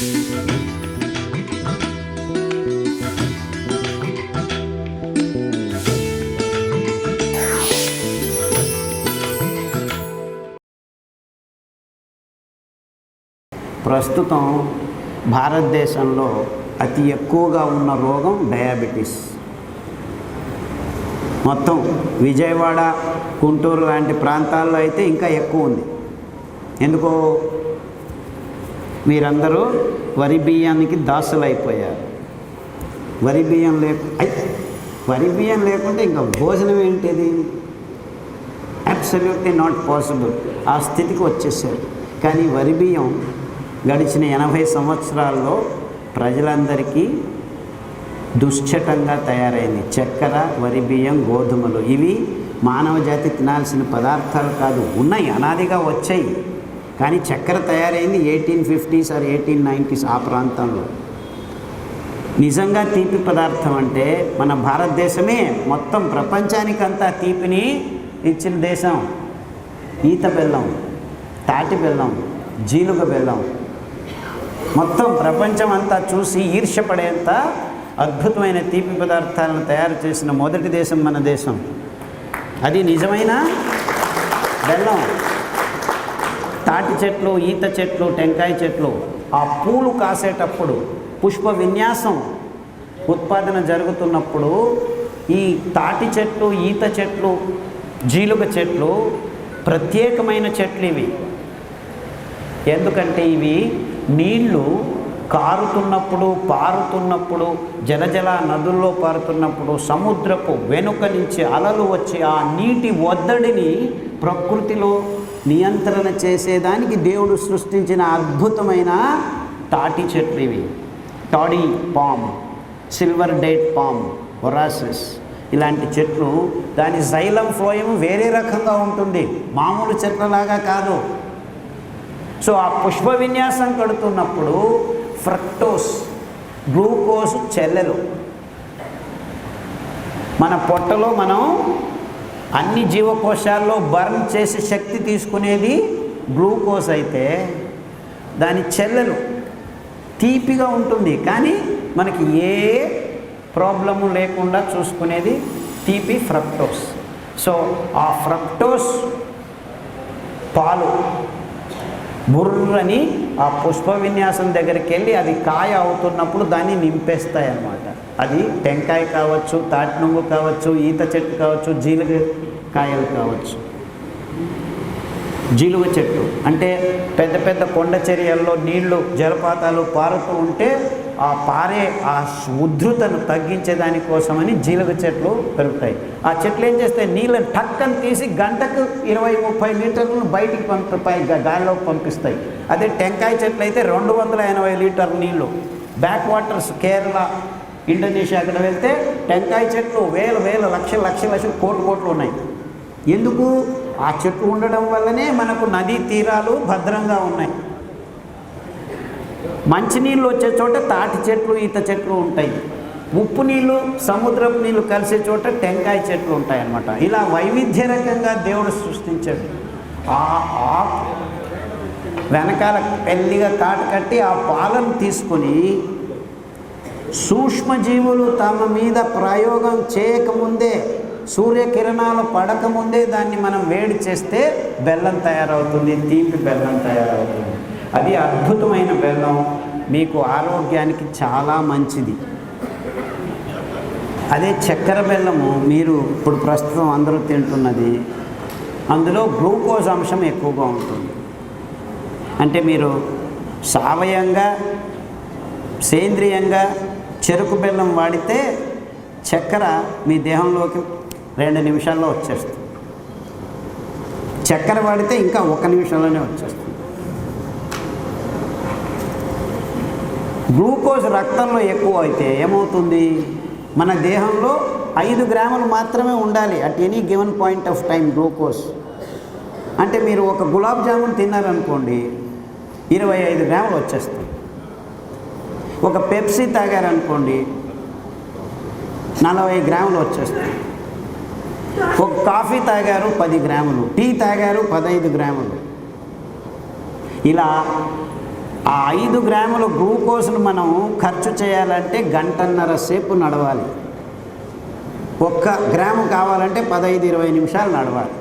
ప్రస్తుతం భారతదేశంలో అతి ఎక్కువగా ఉన్న రోగం డయాబెటీస్. మొత్తం విజయవాడ గుంటూరు లాంటి ప్రాంతాల్లో అయితే ఇంకా ఎక్కువ ఉంది. ఎందుకో మీరందరూ వరి బియ్యానికి దాసులైపోయారు. అయిపోయారు వరి బియ్యం లేకు వరి బియ్యం లేకుంటే ఇంకా భోజనం ఏంటిది? అబ్సల్యూట్లీ నాట్ పాసిబుల్ ఆ స్థితికి వచ్చేసారు. కానీ వరి బియ్యం గడిచిన ఎనభై సంవత్సరాల్లో ప్రజలందరికీ దుశ్చటంగా తయారైంది. చక్కెర వరి బియ్యం గోధుమలు. ఇవి మానవ జాతి తినాల్సిన పదార్థాలు కాదు ఉన్నాయి అనాదిగా వచ్చాయి. కానీ చక్కెర తయారైంది eighteen fifties or eighteen nineties ఆ ప్రాంతంలో. నిజంగా తీపి పదార్థం అంటే మన భారతదేశమే మొత్తం ప్రపంచానికంతా తీపిని ఇచ్చిన దేశం. ఈత బెల్లం తాటి బెల్లం జీలుగ బెల్లం. మొత్తం ప్రపంచం అంతా చూసి ఈర్ష్యపడేంత అద్భుతమైన తీపి పదార్థాలను తయారు చేసిన మొదటి దేశం మన దేశం. అది నిజమైన బెల్లం. తాటి చెట్లు ఈత చెట్లు టెంకాయ చెట్లు ఆ పూలు కాసేటప్పుడు పుష్ప విన్యాసం ఉత్పాదన జరుగుతున్నప్పుడు ఈ తాటి చెట్లు ఈత చెట్లు జీలుగ చెట్లు ప్రత్యేకమైన చెట్లు ఇవి. ఎందుకంటే ఇవి నీళ్ళు కారుతున్నప్పుడు పారుతున్నప్పుడు జలజల నదుల్లో పారుతున్నప్పుడు సముద్రపు వెనుక నుంచి అలలు వచ్చి ఆ నీటి ఒద్దడిని ప్రకృతిలో నియంత్రణ చేసేదానికి దేవుడు సృష్టించిన అద్భుతమైన తాటి చెట్లు ఇవి. Toddy palm silver date palm ఒరాసిస్. ఇలాంటి చెట్లు దాని జైలం ఫ్లోయం వేరే రకంగా ఉంటుంది. మామూలు చెట్లలాగా కాదు. సో ఆ పుష్ప విన్యాసం కడుతున్నప్పుడు ఫ్రక్టోస్ గ్లూకోజ్ చెల్లెలు. మన పొట్టలో మనం అన్ని జీవకోశాల్లో బర్న్ చేసే శక్తి తీసుకునేది గ్లూకోజ్ అయితే దాని చెల్లెలు తీపిగా ఉంటుంది. కానీ మనకి ఏ ప్రాబ్లము లేకుండా చూసుకునేది తీపి ఫ్రక్టోస్. సో ఆ ఫ్రక్టోస్ పాలు బుర్రని ఆ పుష్ప విన్యాసం దగ్గరికి వెళ్ళి అది కాయ అవుతున్నప్పుడు దాన్ని నింపేస్తాయి అన్నమాట అది టెంకాయ కావచ్చు తాటి నువ్వు కావచ్చు ఈత చెట్టు కావచ్చు జీలుగ కాయలు కావచ్చు. జీలుగ చెట్టు. అంటే పెద్ద పెద్ద కొండ చర్యల్లో నీళ్ళు జలపాతాలు పారుతూ ఉంటే ఆ పారే ఆ ఉధృతను తగ్గించే దానికోసమని జీలుగ చెట్లు పెరుగుతాయి. ఆ చెట్లు ఏం చేస్తాయి? నీళ్ళని టక్కని తీసి గంటకు ఇరవై ముప్పై లీటర్లను బయటికి పంపి గాలిలోకి పంపిస్తాయి. అదే టెంకాయ చెట్లు అయితే రెండు వందల ఎనభై లీటర్ నీళ్ళు. బ్యాక్ వాటర్స్ కేరళ ఇండోనేషియా అక్కడ వెళ్తే టెంకాయ చెట్లు వేల వేల లక్షల లక్షల లక్షలు కోట్లు కోట్లు ఉన్నాయి. ఎందుకు? ఆ చెట్లు ఉండడం వల్లనే మనకు నదీ తీరాలు భద్రంగా ఉన్నాయి. మంచినీళ్ళు వచ్చే చోట తాటి చెట్లు ఈత చెట్లు ఉంటాయి. ఉప్పు నీళ్ళు సముద్రపు నీళ్ళు కలిసే చోట టెంకాయ చెట్లు ఉంటాయి అన్నమాట ఇలా వైవిధ్య రకంగా దేవుడు సృష్టించాడు. ఆ వెనకాల పెళ్ళిగా కాటు కట్టి ఆ పాలను తీసుకొని సూక్ష్మజీవులు తమ మీద ప్రయోగం చేయకముందే సూర్యకిరణాలు పడకముందే దాన్ని మనం వేడి చేస్తే బెల్లం తయారవుతుంది తీపి బెల్లం తయారవుతుంది. అది అద్భుతమైన బెల్లం. మీకు ఆరోగ్యానికి చాలా మంచిది. అదే చక్కెర బెల్లము మీరు ఇప్పుడు ప్రస్తుతం అందరూ తింటున్నది అందులో గ్లూకోజ్ అంశం ఎక్కువగా ఉంటుంది. అంటే మీరు సావయంగా సేంద్రియంగా చెరుకు బెల్లం వాడితే చక్కెర మీ దేహంలోకి రెండు నిమిషాల్లో వచ్చేస్తుంది. చక్కెర వాడితే ఇంకా ఒక నిమిషంలోనే వచ్చేస్తుంది. గ్లూకోజ్ రక్తంలో ఎక్కువ అయితే ఏమవుతుంది? మన దేహంలో ఐదు గ్రాములు మాత్రమే ఉండాలి at any given point of time glucose. అంటే మీరు ఒక గులాబ్ జామున్ తిన్నారనుకోండి ఇరవై ఐదు గ్రాములు వచ్చేస్తాయి ఒక పెప్సీ తాగారనుకోండి నలభై గ్రాములు వచ్చేస్తాయి. ఒక కాఫీ తాగారు పది గ్రాములు టీ తాగారు పదహైదు గ్రాములు. ఇలా ఆ ఐదు గ్రాముల గ్లూకోజ్ను మనం ఖర్చు చేయాలంటే గంటన్నర సేపు నడవాలి. ఒక్క గ్రాము కావాలంటే పదహైదు ఇరవై నిమిషాలు నడవాలి.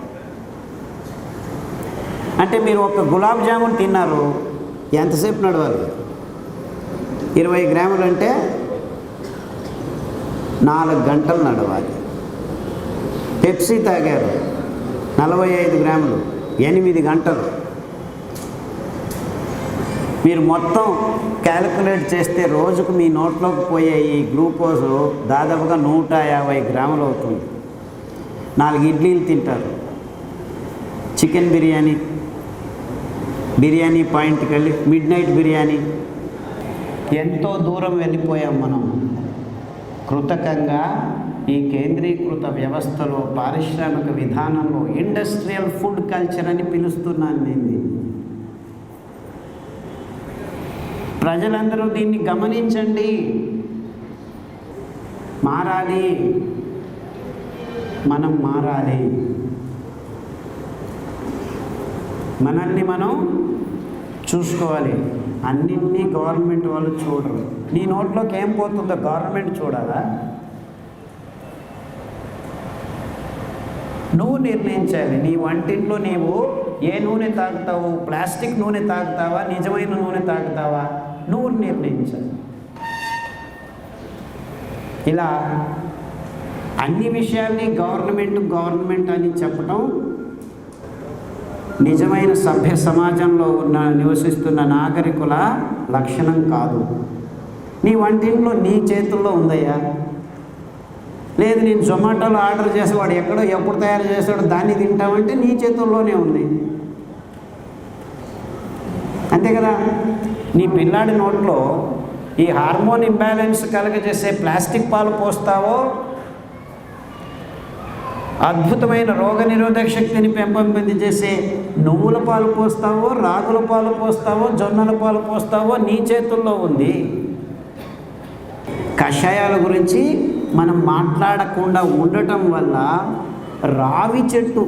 అంటే మీరు ఒక గులాబ్ జామున్ తిన్నారు ఎంతసేపు నడవాలి? ఇరవై గ్రాములు అంటే నాలుగు గంటలు నడవాలి. పెప్సీ తాగారు. నలభై ఐదు గ్రాములు. ఎనిమిది గంటలు. మీరు మొత్తం క్యాలిక్యులేట్ చేస్తే రోజుకు మీ నోట్లోకి పోయే ఈ గ్లూకోజ్ దాదాపుగా నూట యాభై గ్రాములు అవుతుంది. నాలుగు ఇడ్లీలు తింటారు. చికెన్ బిర్యానీ బిర్యానీ పాయింట్కి వెళ్ళి మిడ్ నైట్ బిర్యానీ ఎంతో దూరం వెళ్ళిపోయాం మనం. కృతకంగా ఈ కేంద్రీకృత వ్యవస్థలో పారిశ్రామిక విధానంలో ఇండస్ట్రియల్ ఫుడ్ కల్చర్ అని పిలుస్తున్నాను నేను దీన్ని. ప్రజలందరూ దీన్ని గమనించండి. మారాలి. మనం మారాలి. మనల్ని మనం చూసుకోవాలి. అన్నింటినీ గవర్నమెంట్ వాళ్ళు చూడరు. నీ నోట్లోకి ఏం పోతుందో గవర్నమెంట్ చూడాలా? నువ్వు నిర్ణయించాలి నీ వంటింట్లో నీవు ఏ నూనె తాగుతావు? ప్లాస్టిక్ నూనె తాగుతావా? నిజమైన నూనె తాగుతావా? నువ్వు నిర్ణయించాలి ఇలా అన్ని విషయాల్ని గవర్నమెంట్ గవర్నమెంట్ అని చెప్పడం నిజమైన సభ్య సమాజంలో ఉన్న నివసిస్తున్న నాగరికుల లక్షణం కాదు. నీ వంటింట్లో నీ చేతుల్లో ఉందయ్యా. లేదు నేను జొమాటోలో ఆర్డర్ చేసి వాడు ఎక్కడో ఎప్పుడు తయారు చేస్తాడో దాన్ని తింటామంటే నీ చేతుల్లోనే ఉంది. అంతే కదా? నీ పిల్లాడి నోట్లో ఈ హార్మోన్ ఇంబ్యాలెన్స్ కలగజేసే ప్లాస్టిక్ పాలు పోస్తావో అద్భుతమైన రోగ నిరోధక శక్తిని పెంపొందింది చేసే నువ్వుల పాలు పోస్తావో రాగుల పాలు పోస్తావో జొన్నల పాలు పోస్తావో నీ చేతుల్లో ఉంది. కషాయాల గురించి మనం మాట్లాడకుండా ఉండటం వల్ల రావి చెట్టు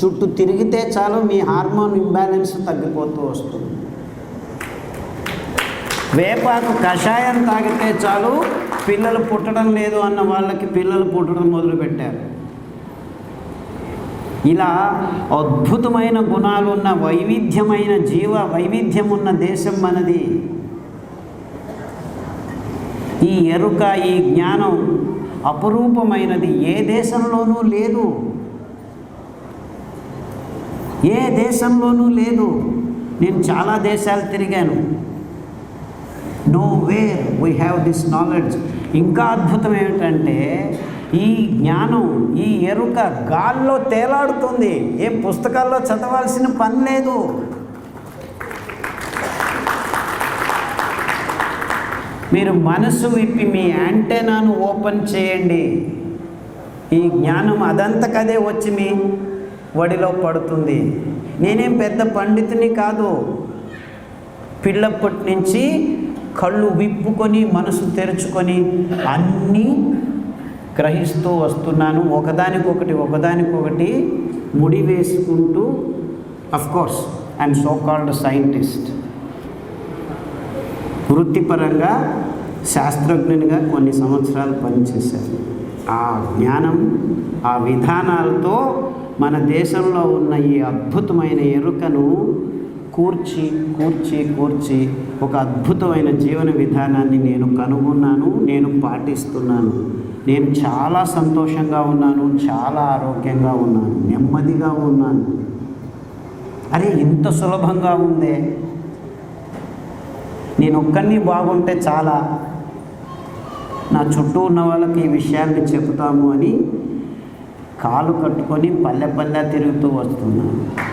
చుట్టూ తిరిగితే చాలు మీ హార్మోన్ ఇంబ్యాలెన్స్ తగ్గిపోతూ వస్తుంది. వేపాకు కషాయం తాగితే చాలు పిల్లలు పుట్టడం లేదు అన్న వాళ్ళకి పిల్లలు పుట్టడం మొదలుపెట్టారు. ఇలా అద్భుతమైన గుణాలున్న వైవిధ్యమైన జీవ వైవిధ్యం ఉన్న దేశం మనది. ఈ ఎరుక ఈ జ్ఞానం అపురూపమైనది. ఏ దేశంలోనూ లేదు. ఏ దేశంలోనూ లేదు. నేను చాలా దేశాలు తిరిగాను. Nowhere we have this knowledge ఇంకా అద్భుతం ఏమిటంటే ఈ జ్ఞానం ఈ ఎరుక గాల్లో తేలాడుతుంది. ఏ పుస్తకాల్లో చదవాల్సిన పని లేదు. మీరు మనసు విప్పి మీ యాంటెనాను ఓపెన్ చేయండి. ఈ జ్ఞానం అదంతకదే వచ్చి మీ వడిలో పడుతుంది. నేనేం పెద్ద పండితుని కాదు. పిల్లప్పటి నుంచి కళ్ళు విప్పుకొని మనసు తెరుచుకొని అన్నీ గ్రహిస్తూ వస్తున్నాను. ఒకదానికొకటి ఒకదానికొకటి ముడి వేసుకుంటూ of course I'm so called scientist వృత్తిపరంగా శాస్త్రజ్ఞునిగా కొన్ని సంవత్సరాలు పనిచేశాను. ఆ జ్ఞానం ఆ విధానాలతో మన దేశంలో ఉన్న ఈ అద్భుతమైన ఎరుకను కూర్చి కూర్చి కూర్చి ఒక అద్భుతమైన జీవన విధానాన్ని నేను కనుగొన్నాను నేను పాటిస్తున్నాను. నేను చాలా సంతోషంగా ఉన్నాను చాలా ఆరోగ్యంగా ఉన్నాను నెమ్మదిగా ఉన్నాను. అరే ఇంత సులభంగా ఉందే. నేను ఒక్కరిని బాగుంటే చాలా. నా చుట్టూ ఉన్న వాళ్ళకి ఈ విషయాన్ని చెబుతాము అని కాలు కట్టుకొని పల్లె పల్లె తిరుగుతూ వస్తున్నాను.